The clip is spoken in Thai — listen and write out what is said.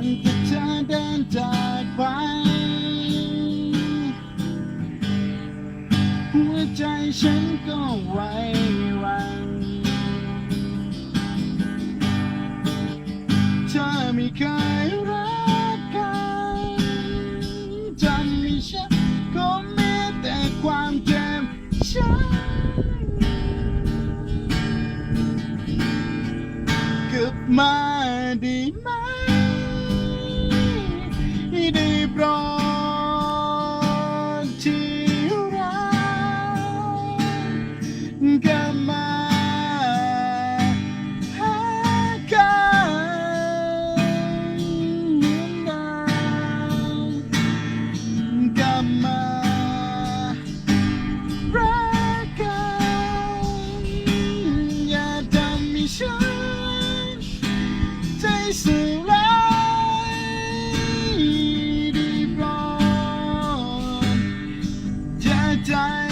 แต่เธอเดินจากไป หัวใจฉันก็ไหวหวันเธอไม่เคยรักกันจำมีฉันก็มีแต่ความเจ็บช้ำกลับมาด้ไหม ได้โปรดที่รักกลับมาหากันเหมือนเดิมกลับมารักกันอย่าทำให้ฉันใจสื่อร้ ไ